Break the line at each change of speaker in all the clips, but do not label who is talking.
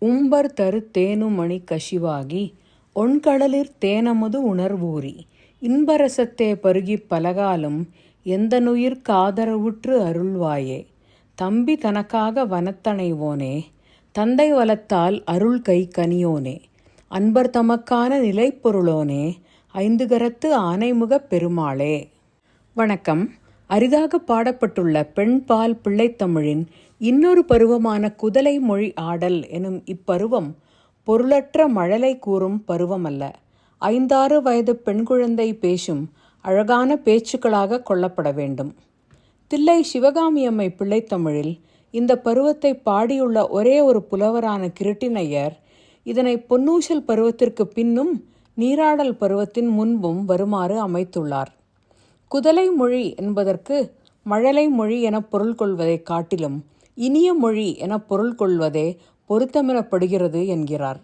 உம்பர் தரு தேனுமணி கசிவாகி ஒண்கடலிற் தேனமுது உணர்வூரி இன்பரசத்தே பருகிப் பலகாலும் நுயிர் காதரவுற்று அருள்வாயே. தம்பி தனக்காக வனத்தணைவோனே தந்தை வலத்தால் அருள் கை கனியோனே. அன்பர் தமக்கான நிலைப்பொருளோனே ஐந்துகரத்து ஆனைமுகப் பெருமாளே. வணக்கம். அரிதாக பாடப்பட்டுள்ள பெண்பால் பிள்ளைத்தமிழின் இன்னொரு பருவமான குதலை மொழி ஆடல் எனும் இப்பருவம் பொருளற்ற மழலை கூறும் பருவமல்ல. ஐந்தாறு வயது பெண் குழந்தை பேசும் அழகான பேச்சுக்களாக கொள்ளப்பட வேண்டும். தில்லை சிவகாமியம்மை பிள்ளைத்தமிழில் இந்த பருவத்தை பாடியுள்ள ஒரே ஒரு புலவரான கிருட்டிணையர் இதனை பொன்னூசல் பருவத்திற்கு பின்னும் நீராடல் பருவத்தின் முன்பும் வருமாறு அமைத்துள்ளார். குதலை மொழி என்பதற்கு மழலை மொழி என பொருள் கொள்வதைக் காட்டிலும் இனிய மொழி என பொருள் கொள்வதே பொருத்தமிடப்படுகிறது என்கிறார்.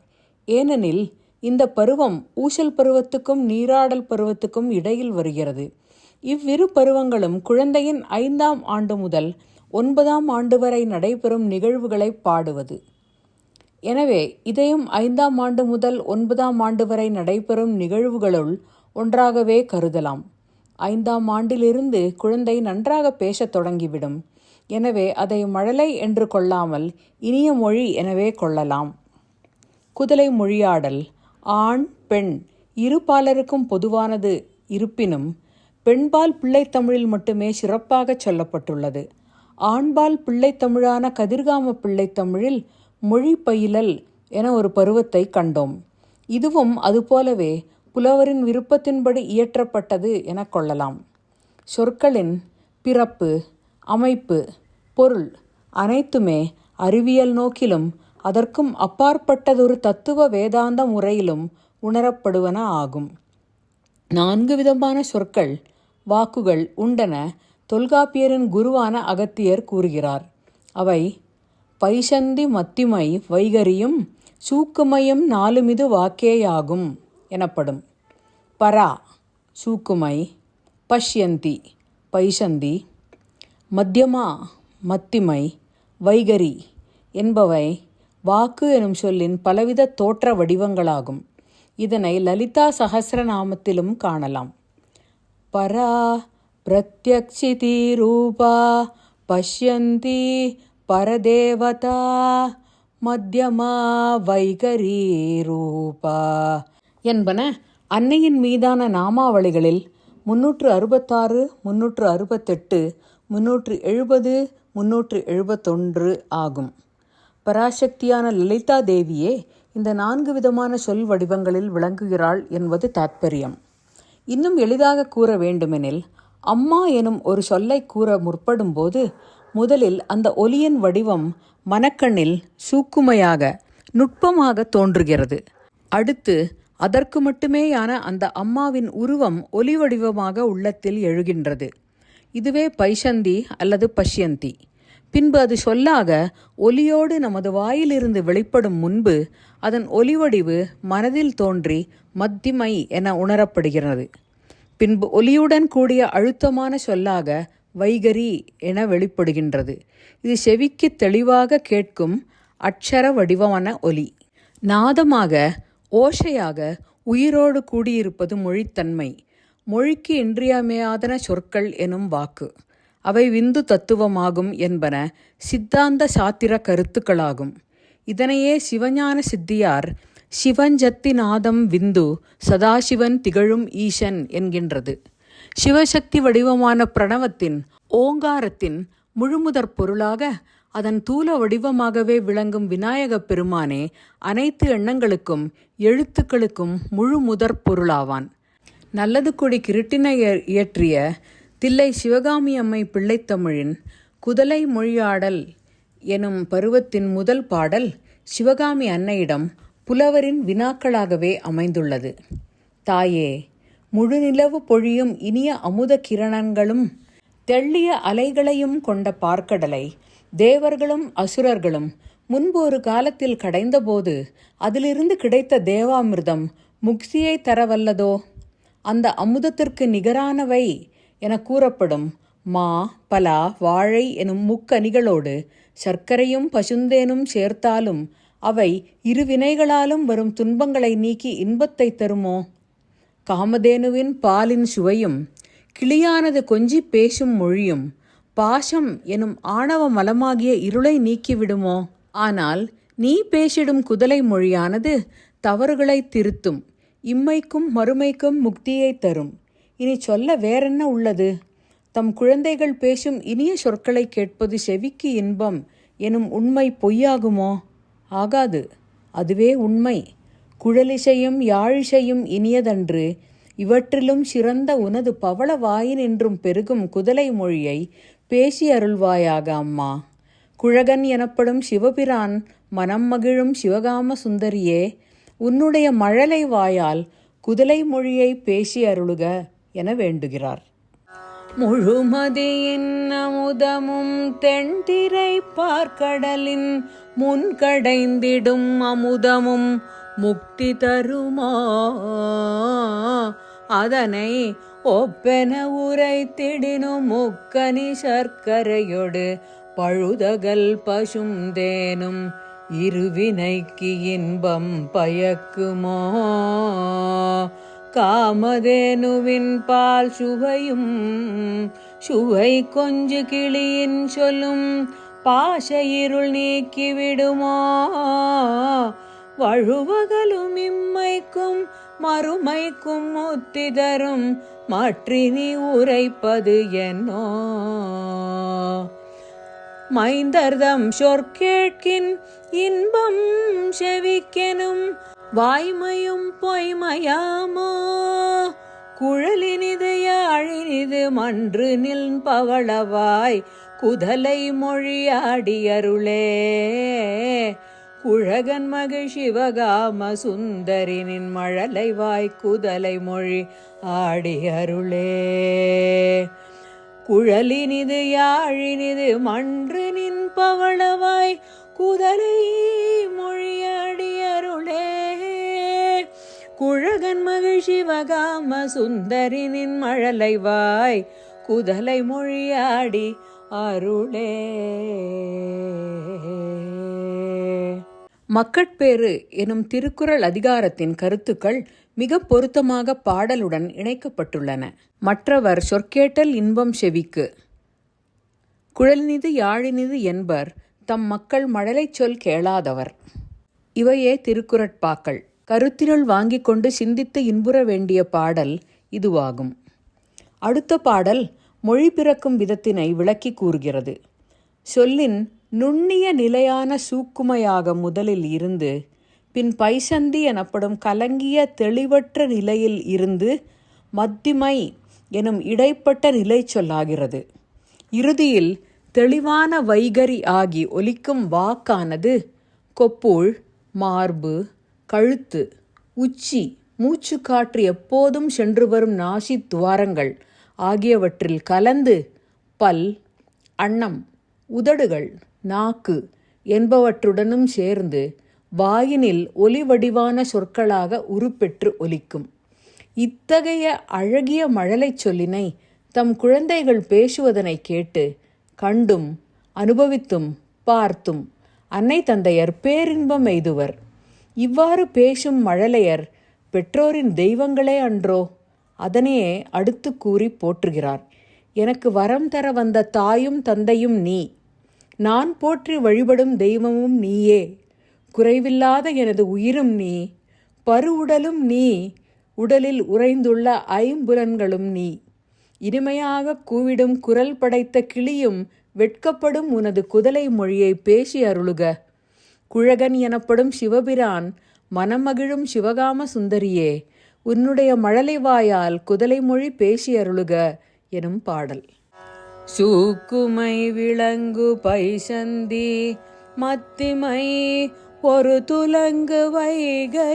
ஏனெனில் இந்த பருவம் ஊசல் பருவத்துக்கும் நீராடல் பருவத்துக்கும் இடையில் வருகிறது. இவ்விரு பருவங்களும் குழந்தையின் ஐந்தாம் ஆண்டு முதல் ஒன்பதாம் ஆண்டு வரை நடைபெறும் நிகழ்வுகளை பாடுவது. எனவே இதையும் ஐந்தாம் ஆண்டு முதல் ஒன்பதாம் ஆண்டு வரை நடைபெறும் நிகழ்வுகளுள் ஒன்றாகவே கருதலாம். ஐந்தாம் ஆண்டிலிருந்து குழந்தை நன்றாக பேசத் தொடங்கிவிடும். எனவே அதை மழலை என்று கொள்ளாமல் இனிய மொழி எனவே கொள்ளலாம். குதலை மொழியாடல். ஆண் பெண் இரு பாலருக்கும் பொதுவானது இருப்பினும் பெண்பால் பிள்ளைத்தமிழில் மட்டுமே சிறப்பாக சொல்லப்பட்டுள்ளது. ஆண்பால் பிள்ளைத்தமிழான கதிர்காம பிள்ளைத்தமிழில் மொழி பயிலல் என ஒரு பருவத்தை கண்டோம். இதுவும் அதுபோலவே புலவரின் விருப்பத்தின்படி இயற்றப்பட்டது என கொள்ளலாம். சொற்களின் பிறப்பு. அமைப்பு பொருள் அனைத்துமே அறிவியல் நோக்கிலும் அதற்கும் அப்பாற்பட்டதொரு தத்துவ வேதாந்த முறையிலும் உணரப்படுவன ஆகும். நான்கு விதமான சொற்கள் வாக்குகள் உண்டன தொல்காப்பியரின் குருவான அகத்தியர் கூறுகிறார். அவை பைசந்தி மத்திமை வைகரியும் சூக்குமையும் நாலுமிது வாக்கேயாகும் எனப்படும். பரா சூக்குமை பஷ்யந்தி பைசந்தி மத்தியமா மத்திமை வைகரி என்பவை வாக்கு எனும் சொல்லின் பலவித தோற்ற வடிவங்களாகும். இதனை லலிதா சகசிரநாமத்திலும் காணலாம். பரா பிரத்யக்ஷிதி ரூபா பஷ்யந்தி பரதேவதா மத்தியமா வைகரி ரூபா என்பன அன்னையின் மீதான நாமாவளிகளில் முன்னூற்று அறுபத்தாறு முன்னூற்று அறுபத்தெட்டு முன்னூற்று எழுபது முன்னூற்று எழுபத்தொன்று ஆகும். பராசக்தியான லலிதா தேவியே இந்த நான்கு விதமான சொல் வடிவங்களில் விளங்குகிறாள் என்பது தாத்பரியம். இன்னும் எளிதாக கூற வேண்டுமெனில் அம்மா எனும் ஒரு சொல்லை கூற முற்படும்போது முதலில் அந்த ஒலியின் வடிவம் மனக்கண்ணில் சூக்குமையாக நுட்பமாக தோன்றுகிறது. அடுத்து அதற்கு மட்டுமேயான அந்த அம்மாவின் உருவம் ஒலி வடிவமாக உள்ளத்தில் எழுகின்றது. இதுவே பைசந்தி அல்லது பஷ்யந்தி. பின்பு அது சொல்லாக ஒலியோடு நமது வாயிலிருந்து வெளிப்படும் முன்பு அதன் ஒலிவடிவு மனதில் தோன்றி மத்திமை என உணரப்படுகிறது. பின்பு ஒலியுடன் கூடிய அழுத்தமான சொல்லாக வைகரி என வெளிப்படுகின்றது. இது செவிக்கு தெளிவாக கேட்கும் அட்சர வடிவமான ஒலி. நாதமாக ஓஷையாக உயிரோடு கூடியிருப்பது மொழித்தன்மை. மொழிக்கு இன்றியமையாதன சொற்கள் எனும் வாக்கு. அவை விந்து தத்துவமாகும் என்பன சித்தாந்த சாத்திர கருத்துக்களாகும். இதனையே சிவஞான சித்தியார் சிவஞ்சத்திநாதம் விந்து சதாசிவன் திகழும் ஈசன் என்கின்றது. சிவசக்தி வடிவமான பிரணவத்தின் ஓங்காரத்தின் முழுமுதற் பொருளாக அதன் தூல வடிவமாகவே விளங்கும் விநாயகப் பெருமானே அனைத்து எண்ணங்களுக்கும் எழுத்துக்களுக்கும் முழு முதற் பொருளாவான். நல்லது கொடி கிருட்டினை இயற்றிய தில்லை சிவகாமி அம்மை பிள்ளைத்தமிழின் குதலை மொழியாடல் எனும் பருவத்தின் முதல் பாடல் சிவகாமி அன்னையிடம் புலவரின் வினாக்களாகவே அமைந்துள்ளது. தாயே முழுநிலவு பொழியும் இனிய அமுத கிரணங்களும் தெள்ளிய அலைகளையும் கொண்ட பார்க்கடலை தேவர்களும் அசுரர்களும் முன்பு ஒரு காலத்தில் கடைந்தபோது அதிலிருந்து கிடைத்த தேவாமிர்தம் முக்தியை தரவல்லதோ? அந்த அமுதத்திற்கு நிகரானவை என கூறப்படும் மா பலா வாழை எனும் முக்கனிகளோடு சர்க்கரையும் பசுந்தேனும் சேர்த்தாலும் அவை இருவினைகளாலும் வரும் துன்பங்களை நீக்கி இன்பத்தை தருமோ? காமதேனுவின் பாலின் சுவையும் கிளியானது கொஞ்சி பேசும் மொழியும் பாசம் எனும் ஆணவ மலமாகிய இருளை நீக்கிவிடுமோ? ஆனால் நீ பேசிடும் குதலை மொழியானது தவறுகளை திருத்தும். இம்மைக்கும் மறுமைக்கும் முக்தியை தரும். இனி சொல்ல வேறென்ன உள்ளது? தம் குழந்தைகள் பேசும் இனிய சொற்களை கேட்பது செவிக்கு இன்பம் எனும் உண்மை பொய்யாகுமோ? ஆகாது. அதுவே உண்மை. குழலிசையும் யாழிசையும் இனியதன்று இவற்றிலும் சிறந்த உனது பவள வாயினின்றும் பெருகும் குதலை மொழியை பேசி அருள்வாயாக அம்மா. குழகன் எனப்படும் சிவபிரான் மனம் மகிழும் சிவகாம சுந்தரியே உன்னுடைய மழலை வாயால் குதலை மொழியை பேசி அருளுக என வேண்டுகிறார். முழுமதியின் அமுதமும் தென்திரை பார்க்கடலின் முன்கடைந்திடும் அமுதமும் முக்தி தருமா? அதனை ஒப்பென உரைத்திடினும் முக்கனி சர்க்கரையொடு பழுதகல் பசுந்தேனும் இருவினைக்கு இன்பம் பயக்குமோ? காமதேனுவின் பால் சுவையும் சுவை கொஞ்சு கிளியின் சொல்லும் பாச இருள் நீக்கிவிடுமோ? வழுவகலும் இம்மைக்கும் மறுமைக்கும் ஒத்திதரும் தரும் மற்றினி உரைப்பது என்னோ? மைந்தர்தம் சொற்கேட்கின் இன்பம் செவிக்கெனும் வாய்மையும் பொய்மையாமோ? குழலினிது யாழினிது மன்று நில் பவளவாய் குதலை மொழியாடியருளே குழகன் மகிழ் சிவகாம சுந்தரினின் மழலை வாய் குதலை மொழி ஆடியருளே. குழலினிது யாழினிது மன்று நின் பவளவாய் குதலை மொழியடியருளே. குழகன் மகிழ்ச்சி வகாம சுந்தரினின் மழலை வாய் குதலை மொழியாடி அருளே. மக்கட்பேறு எனும் திருக்குறள் அதிகாரத்தின் கருத்துக்கள் மிக பொருத்தமாக பாடலுடன் இணைக்கப்பட்டுள்ளன. மற்றவர் சொற்கேட்டல் இன்பம் செவிக்கு. குழல்நிது யாழினிது என்பர் தம் மக்கள் மழலைச் சொல் கேளாதவர். இவையே திருக்குறட்பாக்கள். கருத்தினுள் வாங்கிக் கொண்டு சிந்தித்து இன்புற வேண்டிய பாடல் இதுவாகும். அடுத்த பாடல் மொழி பிறக்கும் விதத்தினை விளக்கி கூறுகிறது. சொல்லின் நுண்ணிய நிலையான சூக்குமையாக முதலில் இருந்து பின் பைசந்தி எனப்படும் கலங்கிய தெளிவற்ற நிலையில் இருந்து மத்திமை எனும் இடைப்பட்ட நிலை சொல்லாகிறது. இறுதியில் தெளிவான வைகரி ஆகி ஒலிக்கும் வாக்கானது கொப்புள் மார்பு கழுத்து உச்சி மூச்சு காற்று எப்போதும் சென்று வரும் நாசி துவாரங்கள் ஆகியவற்றில் கலந்து பல் அன்னம் உதடுகள் நாக்கு என்பவற்றுடனும் சேர்ந்து வாயினில் ஒலி வடிவான சொற்களாக உருப்பெற்று ஒலிக்கும். இத்தகைய அழகிய மழலைச் சொல்லினை தம் குழந்தைகள் பேசுவதனை கேட்டு கண்டும் அனுபவித்தும் பார்த்தும் அன்னை தந்தையர் பேரின்பம் எய்துவர். இவ்வாறு பேசும் மழலையர் பெற்றோரின் தெய்வங்களே அன்றோ? அதனையே அடுத்து கூறி போற்றுகிறார். எனக்கு வரம் தர வந்த தாயும் தந்தையும் நீ. நான் போற்றி வழிபடும் தெய்வமும் நீயே. குறைவில்லாத எனது உயிரும் நீ பருவுடலும் நீ உடலில் உறைந்துள்ள ஐம்புலன்களும் நீ. இனிமையாக கூவிடும் குரல் படைத்த கிளியும் வெட்கப்படும் உனது குதலை மொழியை பேசி அருளுக. குழகன் எனப்படும் சிவபிரான் மனமகிழும் சிவகாம சுந்தரியே உன்னுடைய மழலை வாயால் குதலை மொழி பேசி அருளுக எனும் பாடல். சூக்குமை விளங்கு பைசந்தி மத்திமை ஒரு துலங்கு வைகரியாகியே.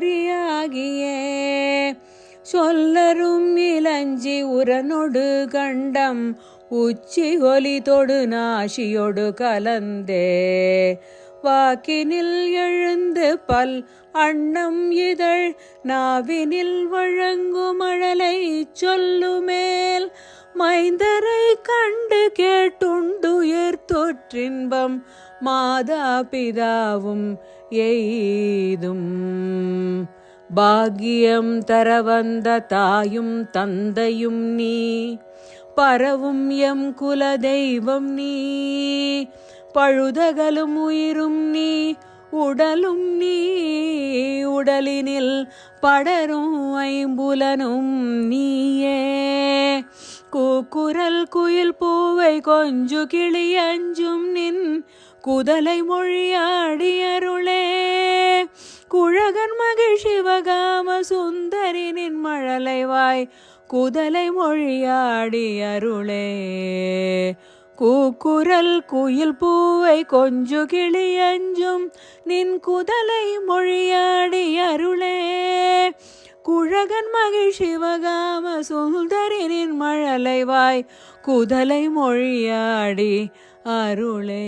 சொல்லரும் இளஞ்சி உரனொடு கண்டம் உச்சி ஒலி தொடு நாசியொடு கலந்தே. வாக்கினில் எழுந்து பல் அண்ணம் இதழ் நாவினில் வழங்கும் அழலை சொல்லுமேல் மைந்தரை கண்டு கேட்டுண்டுயிர் தொற்றின்பம் மாதா பிதாவும் எய்தும். பாக்கியம் தர வந்த தாயும் தந்தையும் நீ பரவும் எம் குல தெய்வம் நீ பழுதகலும் உயிரும் நீ உடலும் நீ உடலினில் படரும் ஐம்புலனும் நீயே. கூக்குரல் குயில் பூவை கொஞ்சு கிளி அஞ்சும் நின் குதலை மொழியாடி அருளே. குழகன் மகிழ் சிவகாம சுந்தரி நின் மழலைவாய் குதலை மொழியாடி அருளே. கூக்குரல் குயில் பூவை கொஞ்சு கிளி அஞ்சும் நின் குதலை மொழியாடி அருளே. குழகன் மகிழ் சிவகாம சுந்தரி நின் மழலைவாய் குதலை மொழியாடி அருளே.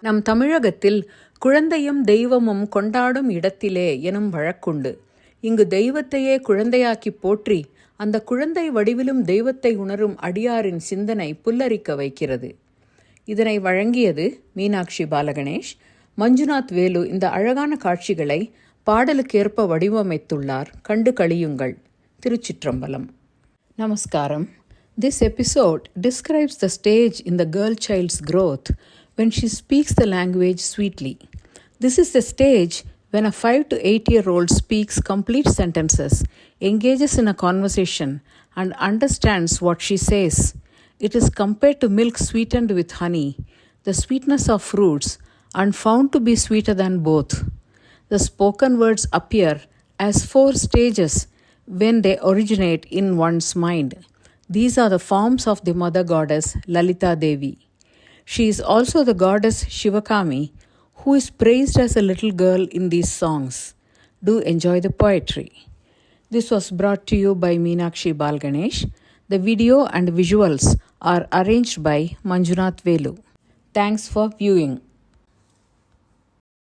நம் தமிழகத்தில் குழந்தையும் தெய்வமும் கொண்டாடும் இடத்திலே எனும் வழக்குண்டு. இங்கு தெய்வத்தையே குழந்தையாக்கி போற்றி அந்த குழந்தை வடிவிலும் தெய்வத்தை உணரும் அடியாரின் சிந்தனை புல்லரிக்க வைக்கிறது. இதனை வழங்கியது மீனாட்சி பாலகணேஷ். மஞ்சுநாத் வேலு இந்த அழகான காட்சிகளை பாடலுக்கேற்ப வடிவமைத்துள்ளார் கண்டு கழியுங்கள் திருச்சிற்றம்பலம் நமஸ்காரம் This episode describes the stage in the girl child's growth when she speaks the language sweetly. This is the stage when a 5 to 8 year old speaks complete sentences, engages in a conversation, and understands what she says. It is compared to milk sweetened with honey, the sweetness of fruits, and found to be sweeter than both. The spoken words appear as four stages when they originate in one's mind. These are the forms of the mother goddess Lalita Devi. She is also the goddess Shivakami, who is praised as a little girl in these songs. Do enjoy the poetry. This was brought to you by Meenakshi Balganesh. The video and visuals are arranged by Manjunath Velu. Thanks for viewing.